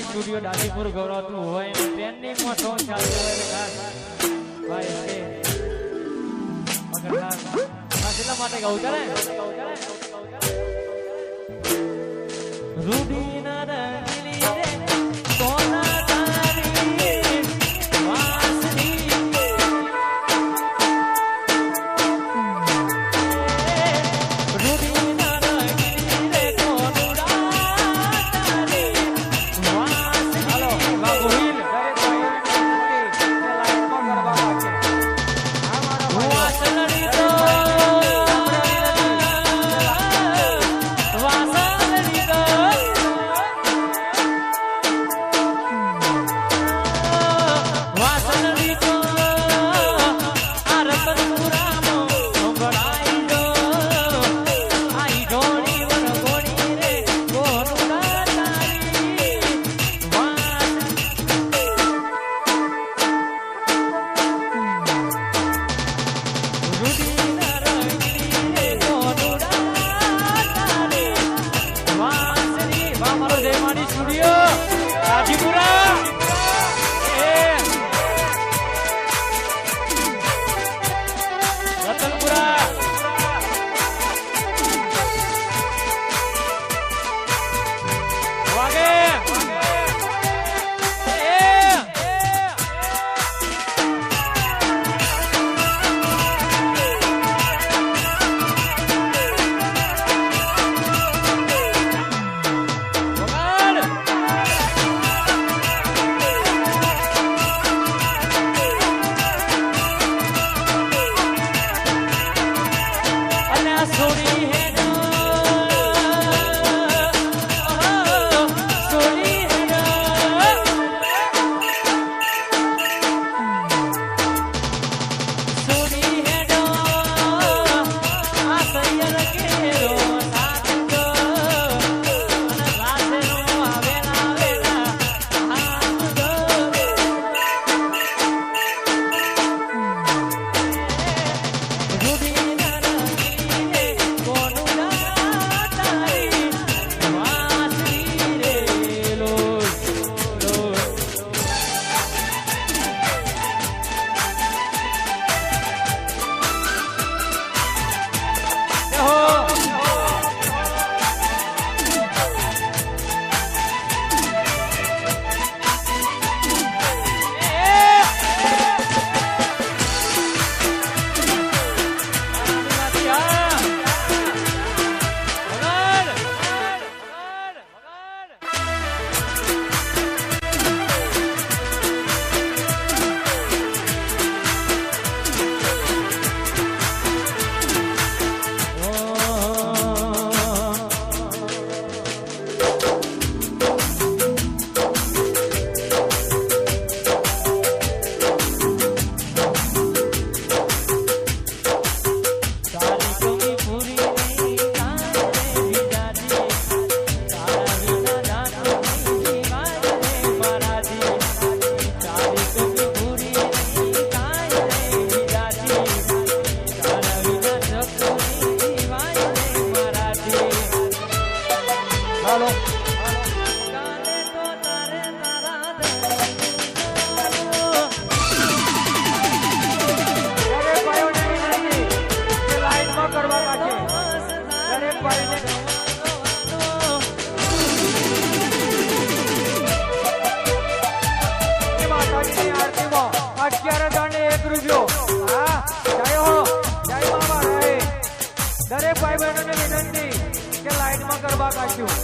ની સ્ટુડિયો ડાસીપુર ગવરાતું હોય ટ્રેનિંગમાં સોંગ ચાલતું હોય ખાસ ભાઈ કે એટલા માટે કહું ચાલે રૂડી પકડવાના છે. દરેક ભાઈને અત્યારે જાણે એક રૂપિયો. દરેક ભાઈ બહેનોને વિનંતી કે લાઈનમાં ગરબા કાઢ્યું